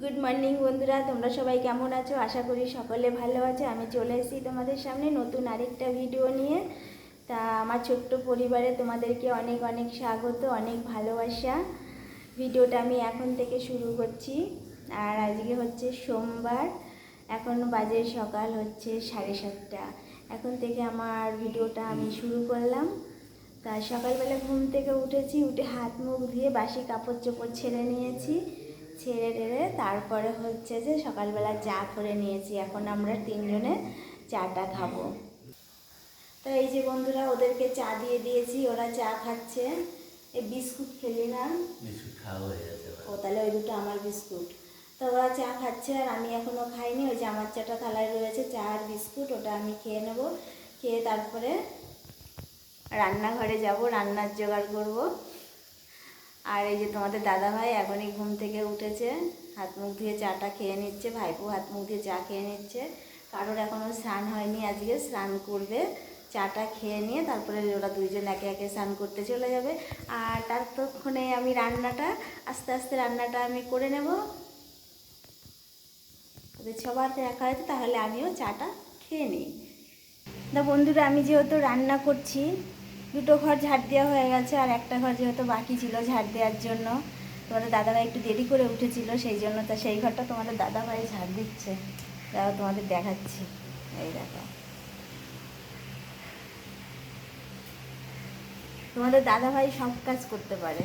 Good morning বন্ধুরা। তোমরা সবাই কেমন আছো? আশা করি সকলে ভালো আছো। আমি চলে এসেছি তোমাদের সামনে নতুন আরেকটা ভিডিও নিয়ে। তা আমার ছোট্ট পরিবারে তোমাদেরকে অনেক অনেক স্বাগত, অনেক ভালোবাসা। ভিডিওটা আমি এখন থেকে শুরু করছি। আর আজকে হচ্ছে সোমবার। এখন বাজে সকাল হচ্ছে সাড়ে সাতটা। এখন থেকে আমার ভিডিওটা আমি শুরু করলাম। তা সকালবেলা ঘুম থেকে উঠেছি, উঠে হাত মুখ ধুয়ে বাসি কাপড় চোপড় ছেড়ে নিয়েছি। ছেড়ে টেড়ে তারপরে হচ্ছে যে সকালবেলা চা করে নিয়েছি। এখন আমরা তিনজনে চাটা খাব। তো এই যে বন্ধুরা ওদেরকে চা দিয়ে দিয়েছি ওরা চা খাচ্ছে। এই বিস্কুট খেলি না। বিস্কুট খাওয়া হয়ে গেছে ও তাহলে ওই দুটো আমার বিস্কুট। তো ওরা চা খাচ্ছে আর আমি এখনও খাইনি। ওই যে আমার চাটা থালায় রয়েছে চা আর বিস্কুট ওটা আমি খেয়ে নেব। খেয়ে তারপরে রান্নাঘরে যাব রান্নার জোগাড় করব। আর এই যে তোমাদের দাদা ভাই এখনই ঘুম থেকে উঠেছে, হাত মুখ ধুয়ে চাটা খেয়ে নিচ্ছে, ভাইপো হাত মুখ দিয়ে চা খেয়ে নিচ্ছে। কারোর এখনও স্নান হয়নি আজকে, স্নান করবে, চাটা খেয়ে নিয়ে তারপরে ওরা দুইজন একে একে স্নান করতে চলে যাবে। আর ততক্ষণে আমি রান্নাটা, আস্তে আস্তে রান্নাটা আমি করে নেব। ওদের সবার দেখা হয়েছে তাহলে আমিও চাটা খেয়ে নিই। না বন্ধুরা, আমি যেহেতু রান্না করছি দুটো ঘর ঝাড় দেওয়া হয়ে গেছে আর একটা ঘর যেহেতু বাকি ছিল ঝাড় দেওয়ার জন্য, তোমাদের দাদাভাই একটু দেরি করে উঠেছিল, সেই জন্য তা সেই ঘরটা তোমাদের দাদাভাই ঝাড় দিচ্ছে। তাও তোমাদের দেখাচ্ছি। এই দেখো। তোমাদের দাদাভাই সব কাজ করতে পারে।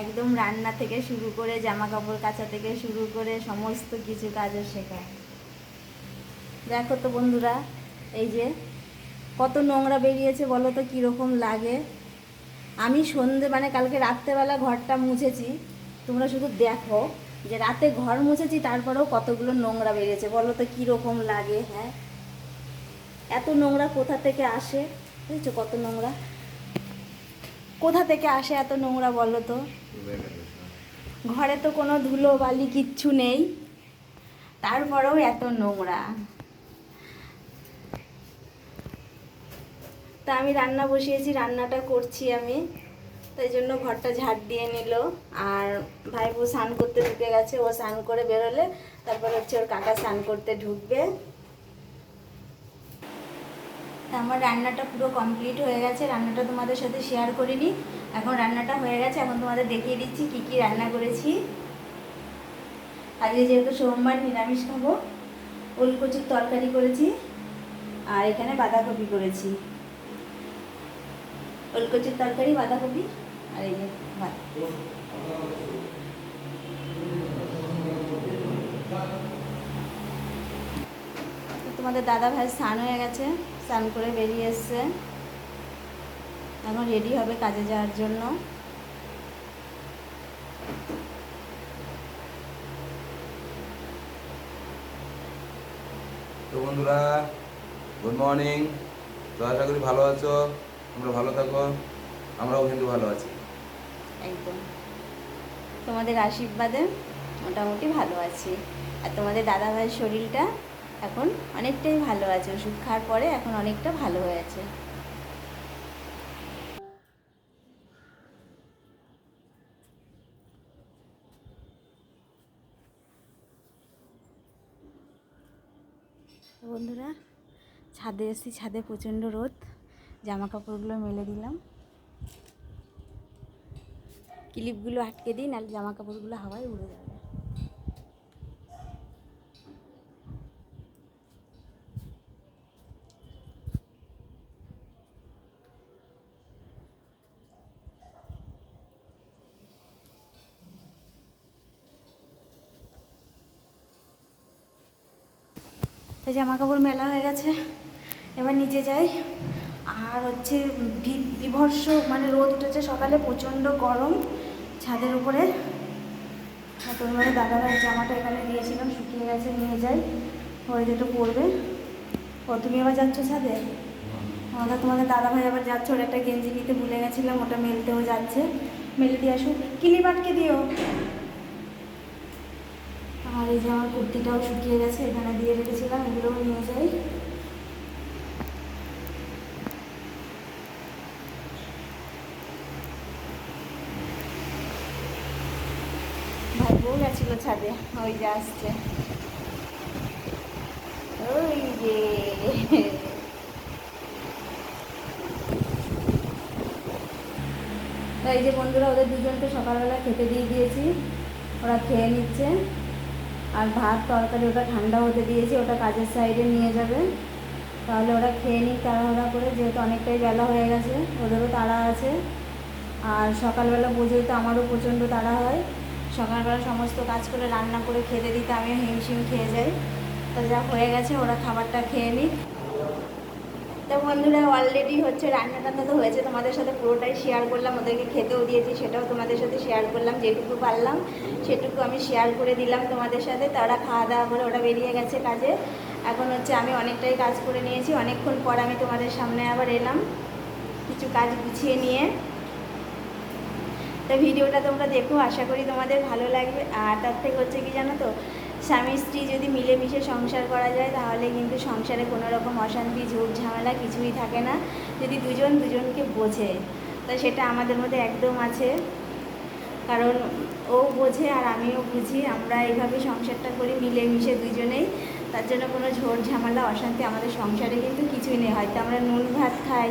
একদম রান্না থেকে শুরু করে জামা কাপড় কাচা থেকে শুরু করে সমস্ত কিছু কাজও শেখায়। দেখো তো বন্ধুরা, এই যে কত নোংরা বেরিয়েছে বলো তো কীরকম লাগে? আমি সন্ধে মানে কালকে রাত্রেবেলা ঘরটা মুছেছি, তোমরা শুধু দেখো যে রাতে ঘর মুছেছি, তারপরেও কতগুলো নোংরা বেরিয়েছে, বলো তো কীরকম লাগে হ্যাঁ? এত নোংরা কোথা থেকে আসে? বুঝেছ কত নোংরা? কোথা থেকে আসে এত নোংরা বলো তো? ঘরে তো কোনো ধুলো বালি কিচ্ছু নেই, তারপরেও এত নোংরা। তা আমি রান্না বসিয়েছি, রান্নাটা করছি আমি। তাই জন্য ঘরটা ঝাড় দিয়ে নিল। আর ভাইপো স্নান করতে ঢুকে গেছে, ও স্নান করে বেরোলে, তারপর হচ্ছে ওর কাকা স্নান করতে ঢুকবে। তা আমার রান্নাটা পুরো কমপ্লিট হয়ে গেছে, রান্নাটা তোমাদের সাথে শেয়ার করিনি। এখন রান্নাটা হয়ে গেছে, এখন তোমাদের দেখিয়ে দিচ্ছি কি কি রান্না করেছি। আজকে যেহেতু সোমবার নিরামিষ খাব, ওলকচুর তরকারি করেছি, আর এখানে বাঁধাকপি করেছি। ওলকচুর তরকারি, বাঁধাকপি আর এই যে ভাত। তোমাদের দাদা ভাই স্নান হয়ে গেছে, স্নান করে বেরিয়ে এসছে। এখন রেডি হবে কাজে যাওয়ার জন্য। তো বন্ধুরা গুড মর্নিং তো আশা করি ভালো আছো? তোমরা ভালো থাকো, আমরাও কিন্তু ভালো আছি। একদম। তোমাদের আশীর্বাদে মোটামুটি ভালো আছি। আর তোমাদের দাদা ভাইয়ের শরীরটা এখন অনেকটাই ভালো আছে। ওষুধ খাওয়ার পরে এখন অনেকটা ভালো হয়েছে বন্ধুরা, ছাদে এসেছি, ছাদে প্রচণ্ড রোদ। জামা কাপড়গুলো মেলে দিলাম। ক্লিপগুলো আটকে দিই, নাহলে জামা কাপড়গুলো হাওয়ায় উড়ে যাবে। জামা কাপড় মেলা হয়ে গেছে। এবার নিচে যাই। আর হচ্ছে বি- বিভৎস মানে রোদ উঠেছে সকালে প্রচণ্ড গরম ছাদের উপরে। তোর মানে দাদাভাই জামাটা এখানে দিয়েছিলাম শুকিয়ে গেছে নিয়ে যাই। ওই দুটো পরবে। ও তুমি আবার যাচ্ছ ছাদে? আমাদের তোমাদের দাদাভাই আবার যাচ্ছে ওর একটা গেঞ্জি নিতে ভুলে গেছিলাম ওটা মেলতেও যাচ্ছে। মেলে দিয়ে আসুক। কিলিপ আটকে দিও। আর এই যে আমার কুর্তিটাও শুকিয়ে গেছে এখানে দিয়ে রেখেছিলাম এগুলোও নিয়ে যাই। ছাদে ওই যে আসছে। ওই যে। যে বন্ধুরা, ওদের দুজনকে সকালবেলা খেতে দিয়ে দিয়েছি। ওরা খেয়ে নিচ্ছে। আর ভাত, তরকারি, ওটা ঠান্ডা হতে দিয়েছি, ওটা কাজের সাইডে নিয়ে যাবে। তাহলে ওরা খেয়ে নিক তাড়াহুড়া করে, যেহেতু অনেকটাই বেলা হয়ে গেছে, ওদেরও তাড়া আছে। আর সকালবেলা বোঝোই তো আমারও প্রচণ্ড তাড়া হয়। সকালবেলা সমস্ত কাজ করে রান্না করে খেতে দিতে আমিও হিমশিম খেয়ে যাই। তো যা হয়ে গেছে, ওরা খাবারটা খেয়ে নিক। তো বন্ধুরা অলরেডি হচ্ছে রান্না টান্না তো হয়েছে। তোমাদের সাথে পুরোটাই শেয়ার করলাম, ওদেরকে খেতেও দিয়েছি, সেটাও তোমাদের সাথে শেয়ার করলাম, যেটুকু পারলাম, সেটুকু আমি শেয়ার করে দিলাম তোমাদের সাথে। তারা খাওয়া দাওয়া করে ওরা বেরিয়ে গেছে কাজে। এখন হচ্ছে আমি অনেকটাই কাজ করে নিয়েছি। অনেকক্ষণ পর আমি তোমাদের সামনে আবার এলাম। কিছু কাজ গুছিয়ে নিয়ে। তো ভিডিওটা তোমরা দেখো, আশা করি তোমাদের ভালো লাগবে। আর তার থেকে হচ্ছে কি জানো তো, স্বামী স্ত্রী যদি মিলেমিশে সংসার করা যায়, তাহলে কিন্তু সংসারে কোনো রকম অশান্তি ঝোট ঝামেলা কিছুই থাকে না, যদি দুজন দুজনকে বোঝে। তো সেটা আমাদের মধ্যে একদম আছে। কারণ ও বোঝে আর আমিও বুঝি, আমরা এইভাবে সংসারটা করি মিলেমিশে দুজনেই তার জন্য কোনো ঝোট ঝামেলা, অশান্তি আমাদের সংসারে কিন্তু কিছুই নেই। হয়তো আমরা নুন ভাত খাই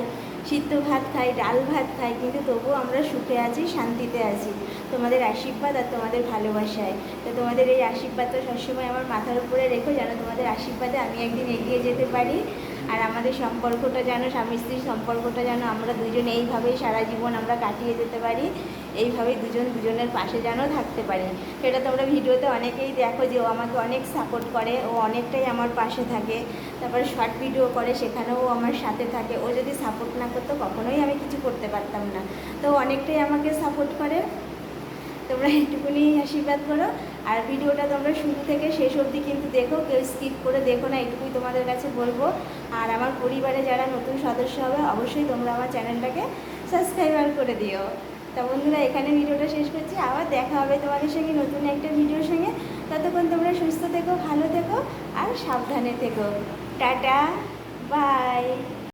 সিদ্ধ ভাত খাই, ডাল ভাত খাই, কিন্তু তবুও আমরা সুখে আছি, শান্তিতে আছি। তোমাদের আশীর্বাদ আর তোমাদের ভালোবাসায়। তো তোমাদের এই আশীর্বাদ তো সবসময় আমার মাথার উপরে রেখো, যেন তোমাদের আশীর্বাদে আমি একদিন এগিয়ে যেতে পারি। আর আমাদের সম্পর্কটা যেন স্বামী স্ত্রীর সম্পর্কটা যেন আমরা দুজন এইভাবেই সারা জীবন আমরা কাটিয়ে যেতে পারি, এইভাবেই দুজন দুজনের পাশে যেন থাকতে পারি। সেটা তোমরা ভিডিওতে অনেকেই দেখো যে ও আমাকে অনেক সাপোর্ট করে, ও অনেকটাই আমার পাশে থাকে। তারপরে শর্ট ভিডিও করে, সেখানেও আমার সাথে থাকে। ও যদি সাপোর্ট না করতো, কখনোই আমি কিছু করতে পারতাম না। তো অনেকটাই আমাকে সাপোর্ট করে। তোমরা একটুকুনি আশীর্বাদ করো। আর ভিডিওটা তোমরা শুরু থেকে শেষ অবধি কিন্তু দেখো, কেউ স্কিপ করে দেখো না, এটুকুই তোমাদের কাছে বলব। আর আমার পরিবারে যারা নতুন সদস্য হবে, অবশ্যই তোমরা আমার চ্যানেলটাকে সাবস্ক্রাইবার করে দিও। তা বন্ধুরা, এখানে ভিডিওটা শেষ করছি। আবার দেখা হবে তোমাদের সঙ্গে নতুন একটা ভিডিওর সঙ্গে। ততক্ষণ তোমরা সুস্থ থেকো, ভালো থেকো আর সাবধানে থেকো। Tata bye